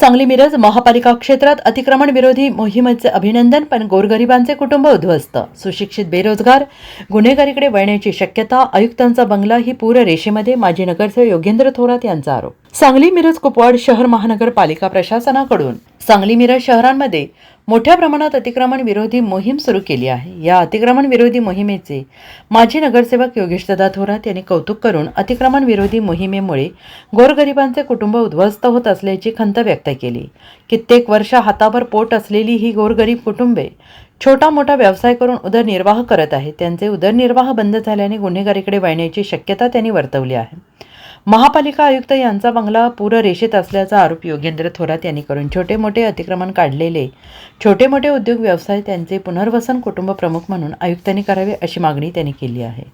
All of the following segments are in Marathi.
सांगली मिरज महापालिका क्षेत्रात अतिक्रमण विरोधी मोहिमेचे अभिनंदन पण गोरगरिबांचे कुटुंब उद्ध्वस्त. सुशिक्षित बेरोजगार गुन्हेगारीकडे वळण्याची शक्यता आयुक्तांचा बंगला ही पूर रेषेमध्ये माजी नगरसेवक योगेंद्र थोरात यांचा आरोप. सांगली मिरज कुपवाड शहर महानगरपालिका प्रशासनाकडून सांगली मिरज शहरांमध्ये मोठ्या प्रमाणात अतिक्रमण विरोधी मोहीम सुरू केली आहे. या अतिक्रमण विरोधी मोहिमेचे माजी नगरसेवक योगेशदादा थोरात यांनी कौतुक करून अतिक्रमण विरोधी मोहिमेमुळे गोरगरिबांचे कुटुंब उद्ध्वस्त होत असल्याची खंत व्यक्त केली. कित्येक वर्ष हातावर पोट असलेली ही गोरगरीब कुटुंबे छोटा मोठा व्यवसाय करून उदरनिर्वाह करत आहेत. त्यांचे उदरनिर्वाह बंद झाल्याने गुन्हेगारीकडे वळण्याची शक्यता त्यांनी वर्तवली आहे. महापालिका आयुक्त यांचा बंगला पूररेषेत असल्याचा आरोप योगेंद्र थोरात यांनी करून छोटे मोठे अतिक्रमण काढलेले. छोटे मोठे उद्योग व्यवसाय त्यांचे पुनर्वसन कुटुंब प्रमुख म्हणून आयुक्तांनी करावे अशी मागणी त्यांनी केली आहे.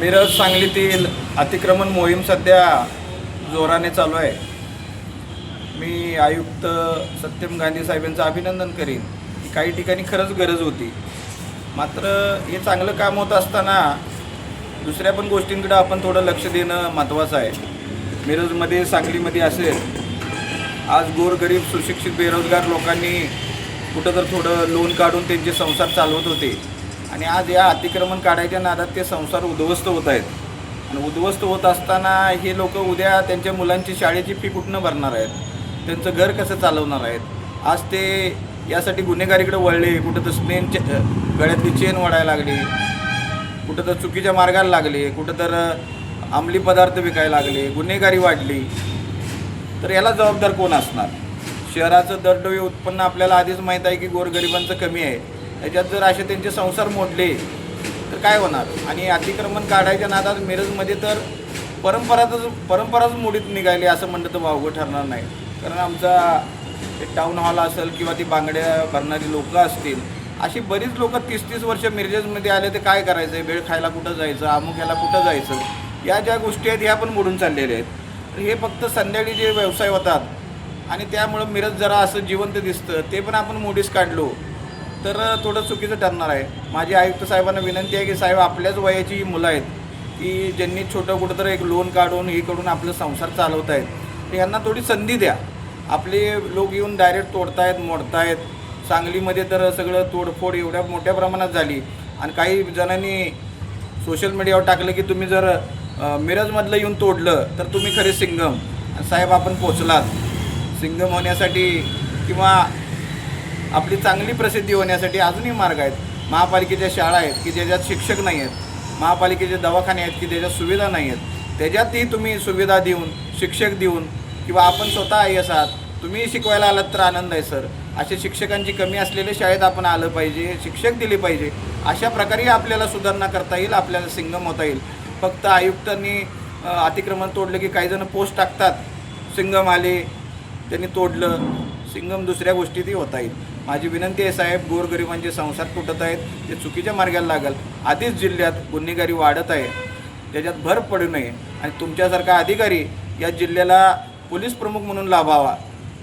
मिरज सांगलीतील अतिक्रमण मोहीम सध्या जोराने चालू आहे. मी आयुक्त सत्यम गांधी साहेबांचं अभिनंदन करीन. काही ठिकाणी खरंच गरज होती. मात्र हे चांगलं काम होत असताना दुसऱ्या पण गोष्टींकडे आपण थोडं लक्ष देणं महत्त्वाचं आहे. मिरजमध्ये सांगलीमध्ये असेल आज गोरगरीब सुशिक्षित बेरोजगार लोकांनी कुठं तर थोडं लोन काढून त्यांचे संसार चालवत होते. आणि आज या अतिक्रमण काढायच्या नादात ते संसार उद्ध्वस्त होत आहेत. आणि उद्ध्वस्त होत असताना हे लोक उद्या त्यांच्या मुलांची शाळेची फी कुठनं भरणार आहेत? त्यांचं घर कसं चालवणार आहेत? आज ते यासाठी गुन्हेगारीकडे वळले कुठं तर स्नेन गळ्यातली चेन वाढायला लागली. कुठं तर चुकीच्या मार्गाला लागले कुठं तर अंमली पदार्थ विकायला लागले गुन्हेगारी वाढली तर याला जबाबदार कोण असणार? शहराचं दरडोई उत्पन्न आपल्याला आधीच माहीत आहे की गोरगरिबांचं कमी आहे. त्याच्यात जर असे त्यांचे संसार मोडले तर काय होणार? आणि अतिक्रमण काढायच्या नादात मिरजमध्ये तर परंपराच परंपराच मोडीत निघाली असं म्हणलं तर वावगं ठरणार नाही. कारण आमचा ते टाऊन हॉल असेल किंवा ती बांगड्या भरणारी लोकं असतील अशी बरीच लोक तीस तीस वर्ष मिरजेसमध्ये आले ते काय करायचं? आहे वेळ खायला कुठं जायचं? अमुक ह्याला कुठं जायचं? या ज्या गोष्टी आहेत ह्या पण मोडून चाललेल्या आहेत. तर हे फक्त संध्याकाळी जे व्यवसाय होतात आणि त्यामुळं मिरज जरा असं जिवंत दिसतं ते पण आपण मोडीस काढलो. तर थोडं चुकीचं ठरणार आहे. माझी आयुक्त साहेबांना विनंती आहे की साहेब आपल्याच वयाची ही मुलं आहेत की ज्यांनी छोटं कुठं तर एक लोन काढून हे करून आपलं संसार चालवत आहेत तर यांना थोडी संधी द्या. आपले लोक येऊन डायरेक्ट तोडतायत मोडतायत. सांगलीमध्ये तर सगळं तोडफोड एवढ्या मोठ्या प्रमाणात झाली. आणि काही जणांनी सोशल मीडियावर टाकलं की तुम्ही जर मिरजमधलं येऊन तोडलं तर तुम्ही खरे सिंगम साहेब आपण पोचलात सिंगम होण्यासाठी किंवा आपली चांगली प्रसिद्धी होण्यासाठी अजूनही मार्ग आहेत. महापालिकेच्या शाळा आहेत की ज्याच्यात शिक्षक नाही आहेत. महापालिकेचे दवाखाने आहेत की ज्याच्यात सुविधा नाही आहेत. त्याच्यातही तुम्ही सुविधा देऊन शिक्षक देऊन किंवा आपण स्वतः आय एस आहात तुम्ही शिकवायला आलात तर आनंद आहे सर. असे शिक्षकांची कमी असलेले शाळेत आपण आलं पाहिजे शिक्षक दिले पाहिजे. अशा प्रकारे आपल्याला सुधारणा करता येईल आपल्याला सिंगम होता येईल. फक्त आयुक्तांनी अतिक्रमण तोडलं की काही जण पोस्ट टाकतात. सिंगम आले त्यांनी तोडलं. सिंगम दुसऱ्या गोष्टीतही होता येईल. माझी विनंती आहे साहेब गोरगरिबांचे संसार तुटत आहेत ते चुकीच्या मार्गाला लागल. आधीच जिल्ह्यात गुन्हेगारी वाढत आहे. त्याच्यात भर पडू नये. आणि तुमच्यासारखा अधिकारी या जिल्ह्याला पोलीस प्रमुख म्हणून लाभावा.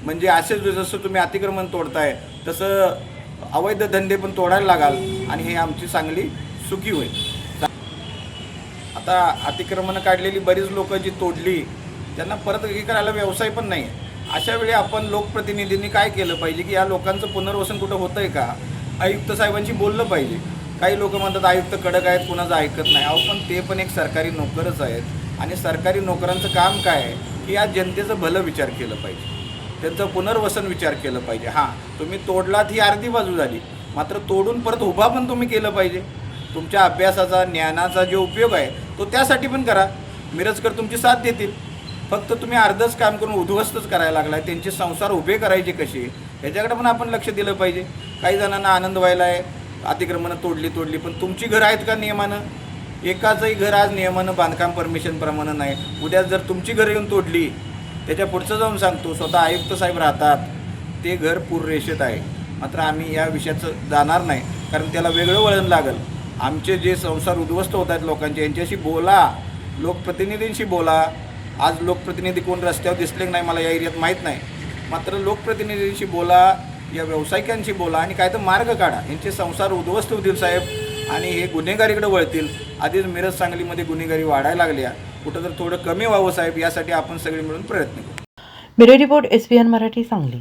म्हणजे असेच जसं तुम्ही अतिक्रमण तोडताय तसं अवैध धंदे पण तोडायला लागाल आणि हे आमची चांगली सुखी होईल. आता अतिक्रमणं काढलेली बरीच लोक जी तोडली त्यांना परत हे करायला व्यवसाय पण नाही अशा वेळी आपण लोकप्रतिनिधींनी काय केलं पाहिजे की या लोकांचं पुनर्वसन कुठं होतं आहे का? आयुक्त साहेबांशी बोललं पाहिजे. काही लोक म्हणतात आयुक्त कडक आहेत कुणाचं ऐकत नाही. अहो पण ते पण एक सरकारी नोकरच आहेत. आणि सरकारी नोकरांचं काम काय आहे? की या जनतेचं भलं विचार केलं पाहिजे. त्यांचं पुनर्वसन विचार केलं पाहिजे. हां तुम्ही तोडलात ही अर्धी बाजू झाली. मात्र तोडून परत उभा पण तुम्ही केलं पाहिजे. तुमच्या अभ्यासाचा ज्ञानाचा जो उपयोग आहे तो त्यासाठी पण करा. मिरजकर तुमची साथ देतील. फक्त तुम्ही अर्धच काम करून उद्ध्वस्तच करायला लागलाय. त्यांचे संसार उभे करायचे कसे? याच्याकडे पण आपण लक्ष दिलं पाहिजे. काही जणांना आनंद व्हायला आहे. अतिक्रमणं तोडली तोडली पण तुमची घरं आहेत का नियमानं? एकाचंही घर आज नियमानं बांधकाम परमिशनप्रमाणे नाही. उद्या जर तुमची घरं येऊन तोडली त्याच्या पुढचं जाऊन सांगतो स्वतः आयुक्त साहेब राहतात ते घर पूररेषेत आहे. मात्र आम्ही या विषयाचं जाणार नाही कारण त्याला वेगळं वळण लागेल. आमचे जे संसार उद्ध्वस्त होत आहेत लोकांचे यांच्याशी बोला लोकप्रतिनिधींशी बोला. आज लोकप्रतिनिधी कोण रस्त्यावर दिसले नाही मला या एरियात माहीत नाही. मात्र लोकप्रतिनिधींशी बोला या व्यावसायिकांशी बोला आणि काय तर मार्ग काढा. यांचे संसार उद्ध्वस्त होतील साहेब आणि हे गुन्हेगारीकडे वळतील. आधीच मिरज सांगलीमध्ये गुन्हेगारी वाढायला लागल्या. कुठं तर थोडं कमी व्हावं साहेब यासाठी आपण सगळे मिळून प्रयत्न करू. Bureau report S P N Marathi Sangli.